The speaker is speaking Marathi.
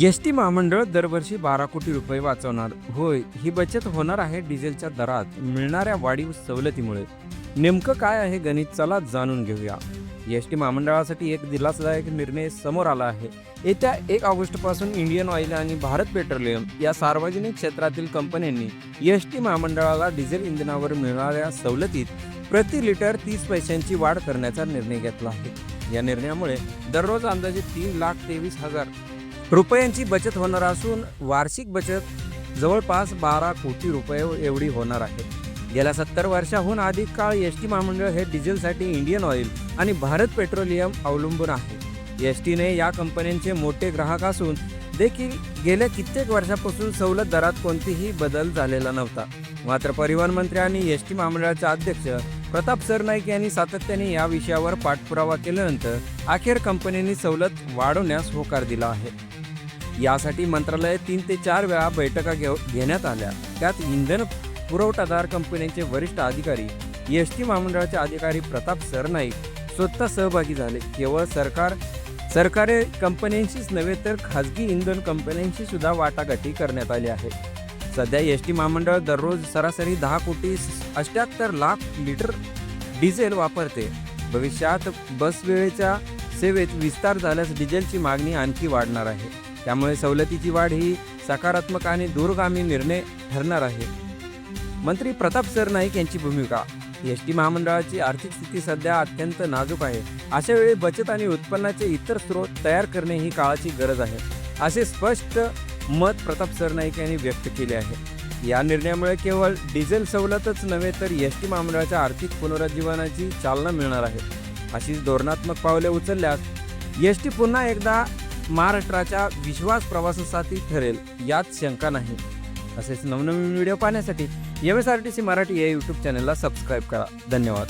एस टी महामंडळ दरवर्षी बारा कोटी रुपये वाचवणार. होय ही बचत होणार आहे डिझेलच्या दरात मिळणाऱ्या वाढीव सवलतीमुळे. नेमकं काय आहे गणित? चला जाणून घेऊया. एस टी महामंडळासाठी एक दिलासादायक निर्णय समोर आला आहे. येत्या एक ऑगस्टपासून इंडियन ऑइल आणि भारत पेट्रोलियम या सार्वजनिक क्षेत्रातील कंपन्यांनी एस टी महामंडळाला डिझेल इंधनावर मिळणाऱ्या सवलतीत प्रति लिटर तीस पैशांची वाढ करण्याचा निर्णय घेतला आहे. या निर्णयामुळे दररोज अंदाजे तीन लाख तेवीस हजार रुपयांची बचत होणार असून वार्षिक बचत जवळपास बारा कोटी रुपये एवढी होणार आहे. गेल्या सत्तर वर्षाहून अधिक काळ एस टी महामंडळ हे डिझेलसाठी इंडियन ऑइल आणि भारत पेट्रोलियम अवलंबून आहे. एस टीने या कंपन्यांचे मोठे ग्राहक असून देखील गेल्या कित्येक वर्षापासून सवलत दरात कोणतीही बदल झालेला नव्हता. मात्र परिवहन मंत्री आणि एस टी महामंडळाचे अध्यक्ष प्रताप सरनाईक यांनी सातत्याने या विषयावर पाठपुरावा केल्यानंतर अखेर कंपनीने सवलत वाढवण्यास होकार दिला आहे. यासाठी मंत्रालयात तीन ते चार वेळा बैठका घेऊ घेण्यात आल्या. त्यात इंधन पुरवठादार कंपन्यांचे वरिष्ठ अधिकारी एस टी महामंडळाचे अधिकारी प्रताप सरनाईक स्वतः सहभागी झाले. केवळ सरकार सरकारी कंपन्यांशीच नव्हे तर खाजगी इंधन कंपन्यांशी सुद्धा वाटाघाटी करण्यात आली आहे. सध्या एस टी महामंडळ दररोज सरासरी दहा कोटी अष्ट्याहत्तर लाख लिटर डिझेल वापरते. भविष्यात बस वेळेच्या सेवेत विस्तार झाल्यास डिझेलची मागणी आणखी वाढणार आहे. त्यामुळे सवलतीची वाढ ही सकारात्मक आणि दूरगामी निर्णय ठरणार आहे. मंत्री प्रताप सरनाईक यांची भूमिका. एस टी महामंडळाची आर्थिक स्थिती सध्या अत्यंत नाजूक आहे. अशा वेळी बचत आणि उत्पन्नाचे इतर स्रोत तयार करणे ही काळाची गरज आहे असे स्पष्ट मत प्रताप सरनाईक यांनी व्यक्त केले आहे. या निर्णयामुळे केवळ डिझेल सवलतच नव्हे तर एस टी महामंडळाच्या आर्थिक पुनरुज्जीवनाची चालना मिळणार आहे. अशीच धोरणात्मक पावले उचलल्यास एस टी पुन्हा एकदा महाराष्ट्राच्या विश्वास प्रवासासाठी ठरेल यात शंका नाही. असेच नवनवीन व्हिडिओ पाहण्यासाठी M S R T C Marathi या यूट्यूब चॅनलला सबस्क्राईब करा. धन्यवाद.